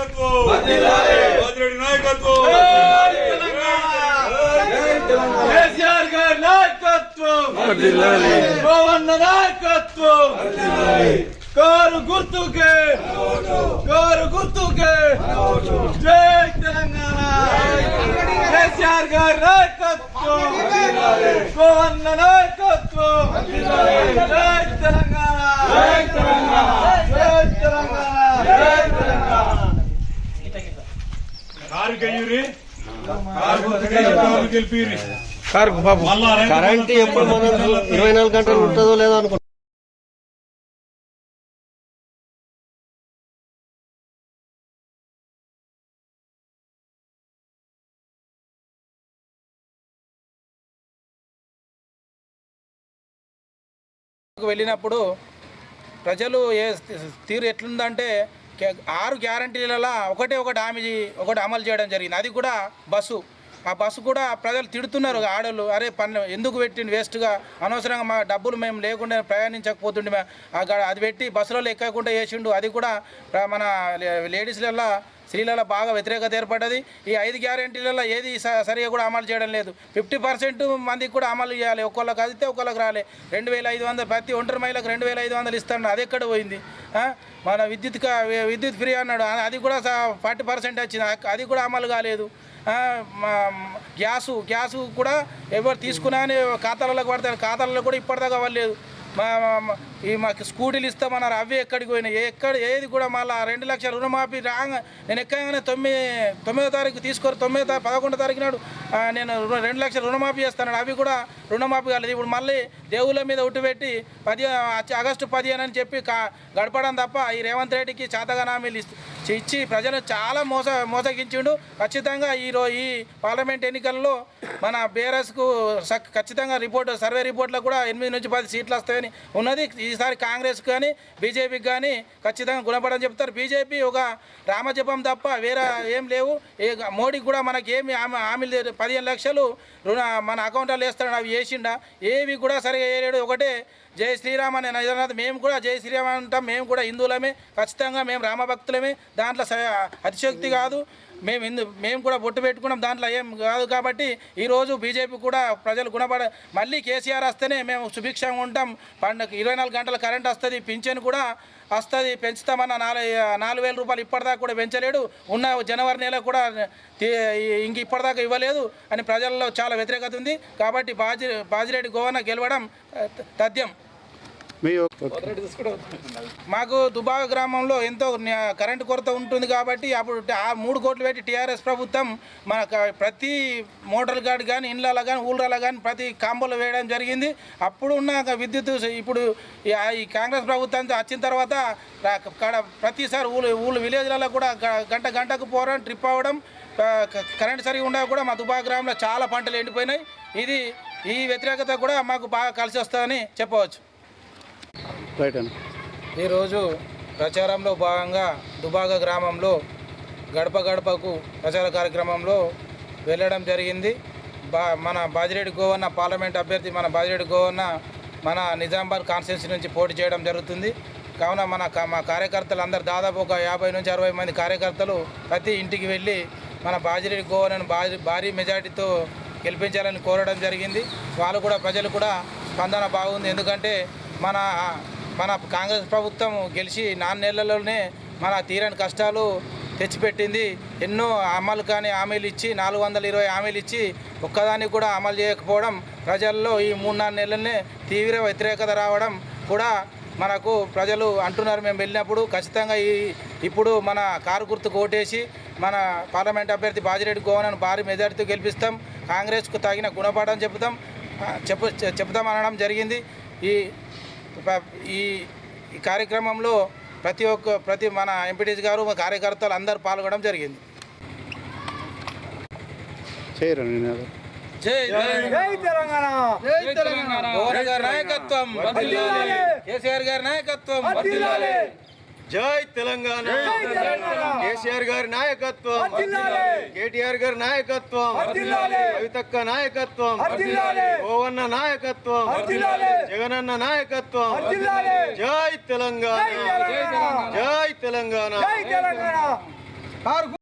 నాయకత్వం. బాజిరెడ్డి నాయకత్వం. కేసీఆర్ గారి నాయకత్వం. గోవన్న నాయకత్వం. కారు గుర్తుకే. కారు గుర్తుకే. జై తెలంగాణ. కేసీఆర్ గారి నాయకత్వం. గోవన్న నాయకత్వం జై తెలంగాణ జై తెలంగాణ జై తెలంగాణ జై తెలంగాణ కారు కరెంట్ ఎప్పుడు మనం ఇరవై నాలుగు గంటలు ఉంటుందో లేదో అనుకుంటా వెళ్ళినప్పుడు ప్రజలు ఏ తీరు ఎట్లుందంటే ఆరు గ్యారంటీలలో ఒకటే ఒకటి హామీ ఒకటి అమలు చేయడం జరిగింది. అది కూడా బస్సు. ఆ బస్సు కూడా ప్రజలు తిడుతున్నారు. ఆడోళ్ళు అరే పని ఎందుకు పెట్టింది వేస్ట్గా అనవసరంగా మా డబ్బులు మేము లేకుండా ప్రయాణించకపోతుండే అది పెట్టి బస్సులలో ఎక్కకుండా వేసిండు. అది కూడా మన లే- లేడీస్లలో స్త్రీలలో బాగా వ్యతిరేకత ఏర్పడ్డది. ఈ ఐదు గ్యారెంటీలలో ఏది స- సరిగా కూడా అమలు చేయడం లేదు. ఫిఫ్టీ పర్సెంట్ మందికి కూడా అమలు చేయాలి. ఒక్కొక్కరికి అదితే ఒక్కొక్కరికి రాలే. రెండు వేల ఐదు వందలు ప్రతి ఒంటరి మహిళకు రెండు వేల ఐదు వందలు ఇస్తాడు. అది ఎక్కడ పోయింది? మన విద్యుత్ విద్యుత్ ఫ్రీ అన్నాడు. అది కూడా ఫార్టీ పర్సెంట్ వచ్చింది. అది కూడా అమలు కాలేదు. మా- గ్యాసు గ్యాసు కూడా ఎవరు తీసుకున్నా అని ఖాతాలకు పడతారు. ఖాతాలలో కూడా ఇప్పటిదాకా అవ్వలేదు. మా- ఈ మాకు స్కూటీలు ఇస్తామన్నారు అవి ఎక్కడికి పోయినాయి? ఎక్కడ ఏది కూడా మళ్ళీ రెండు లక్షల రుణమాఫీ రాగా నేను ఎక్కగానే తొమ్మిది తొమ్మిదో తారీఖు తీసుకొని తొమ్మిదో తారీఖు పదకొండో తారీఖు నాడు నేను రెండు లక్షల రుణమాఫీ చేస్తాను అవి కూడా రుణమాఫీ కాలేదు. ఇప్పుడు మళ్ళీ దేవుళ్ళ మీద ఉట్టుపెట్టి పది ఆగస్టు పదిహేను అని చెప్పి గడపడం తప్ప ఈ రేవంత్ రెడ్డికి చేతగానామీలు ఇచ్చి ప్రజలు చాలా మోస మోసగించిండు. ఖచ్చితంగా ఈ ఈ పార్లమెంట్ ఎన్నికల్లో మన బీఆర్ఎస్కు ఖచ్చితంగా రిపోర్ట్ సర్వే రిపోర్ట్లో కూడా ఎనిమిది నుంచి పది సీట్లు వస్తాయని ఉన్నది. ఈసారి కాంగ్రెస్ కానీ బీజేపీకి కానీ ఖచ్చితంగా గుణపడని చెప్తారు. బీజేపీ ఒక రామజపం తప్ప వేరే ఏం లేవు. ఏ మోడీకి కూడా మనకి ఏమి హామీలు లేదు. పదిహేను లక్షలు రుణ మన అకౌంట్లో వేస్తాడు అవి వేసిండా ఏవి కూడా సరిగా వేయలేడు ఒకటే జై శ్రీరామ్ అనే నిజనాథ్ మేము కూడా జై శ్రీరామ్ అంటాం మేము కూడా హిందువులమే ఖచ్చితంగా మేము రామభక్తులమే దాంట్లో స- అతిశక్తి కాదు. మేము ఇందు మేము కూడా బొట్టు పెట్టుకున్నాం దాంట్లో ఏం కాదు కాబట్టి ఈరోజు బీజేపీ కూడా ప్రజలు గుణపడ మళ్ళీ కేసీఆర్ వస్తేనే మేము సుభిక్షంగా ఉంటాం. పండుగ ఇరవై నాలుగు గంటల కరెంట్ వస్తుంది పింఛన్ కూడా వస్తుంది పెంచుతామన్న నాలుగు నాలుగు వేల రూపాయలు ఇప్పటిదాకా కూడా పెంచలేడు. ఉన్న జనవరి నెల కూడా ఇంక ఇప్పటిదాకా ఇవ్వలేదు అని ప్రజల్లో చాలా వ్యతిరేకత ఉంది. కాబట్టి బాజి బాజిరెడ్డి గోవన గెలవడం తథ్యం. మాకు దుబావ గ్రామంలో ఎంతో కరెంటు కొరత ఉంటుంది కాబట్టి అప్పుడు ఆ మూడు కోట్లు పెట్టి టీఆర్ఎస్ ప్రభుత్వం మన ప్రతి మోటార్ గార్డ్ కానీ ఇండ్లలో కానీ ఊళ్ళలో కానీ ప్రతి కాంబోలు వేయడం జరిగింది. అప్పుడు ఉన్న విద్యుత్ ఇప్పుడు ఈ కాంగ్రెస్ ప్రభుత్వం వచ్చిన తర్వాత ప్రతిసారి ఊళ్ళు ఊళ్ళు విలేజ్లలో కూడా గంట గంటకు పోవడం ట్రిప్ అవ్వడం క- కరెంట్ సరిగా ఉండగా కూడా మా దుబాక గ్రామంలో చాలా పంటలు ఎండిపోయినాయి. ఇది ఈ వ్యతిరేకత కూడా మాకు బాగా కలిసి వస్తుందని చెప్పవచ్చు. రైట్ ఈరోజు ప్రచారంలో భాగంగా దుబాగ గ్రామంలో గడప గడపకు ప్రచార కార్యక్రమంలో వెళ్ళడం జరిగింది. బా మన బాజిరెడ్డి గోవన్న పార్లమెంట్ అభ్యర్థి మన బాజిరెడ్డి గోవన్న మన నిజామాబాద్ కాన్స్టిట్యూన్సీ నుంచి పోటీ చేయడం జరుగుతుంది. కావున మన మా కార్యకర్తలు అందరు దాదాపు ఒక యాభై నుంచి అరవై మంది కార్యకర్తలు ప్రతి ఇంటికి వెళ్ళి మన బాజిరెడ్డి గోవన్నను భారీ భారీ మెజార్టీతో గెలిపించాలని కోరడం జరిగింది. వాళ్ళు కూడా ప్రజలు కూడా స్పందన బాగుంది. ఎందుకంటే మన మన కాంగ్రెస్ ప్రభుత్వం గెలిచి నాలుగు నెలల్లోనే మన తీరని కష్టాలు తెచ్చిపెట్టింది. ఎన్నో అమలు కానీ హామీలు ఇచ్చి నాలుగు వందల ఇరవై హామీలు ఇచ్చి ఒక్కదానికి కూడా అమలు చేయకపోవడం ప్రజల్లో ఈ మూడు నాలుగు నెలలనే తీవ్ర వ్యతిరేకత రావడం కూడా మనకు ప్రజలు అంటున్నారు. మేము వెళ్ళినప్పుడు ఖచ్చితంగా ఈ ఇప్పుడు మన కారు గుర్తుకు ఓటేసి మన పార్లమెంట్ అభ్యర్థి బాజిరెడ్డి గోవనను భారీ మెజార్టీతో గెలిపిస్తాం. కాంగ్రెస్కు తగిన గుణపాఠం చెబుతాం. ఆ, చెప్పు అనడం జరిగింది. ఈ ఈ ఈ కార్యక్రమంలో ప్రతి ఒక్క ప్రతి మన ఎంపీటీసీ గారు మా కార్యకర్తలు అందరూ పాల్గొనడం జరిగింది. నాయకత్వం. కేసీఆర్ గారి నాయకత్వం. జై తెలంగాణ. కేసీఆర్ గారి నాయకత్వం. కేటీఆర్ గారి నాయకత్వం. కవితక్క నాయకత్వం. ఓవన్న నాయకత్వం. జగనన్న నాయకత్వం. జై తెలంగాణ. జై తెలంగాణ.